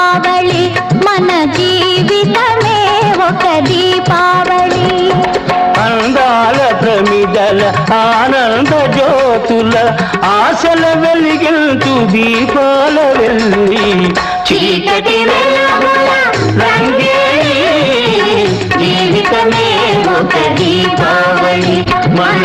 దీపావళి మన జీవితమే ఒక దీపావళి. అందాల ప్రమిదల ఆనంద జ్యోతుల ఆశల వెలిగించు దీపాల వెళ్ళి చీకటి జీవితమే ఒక దీపావళి. మన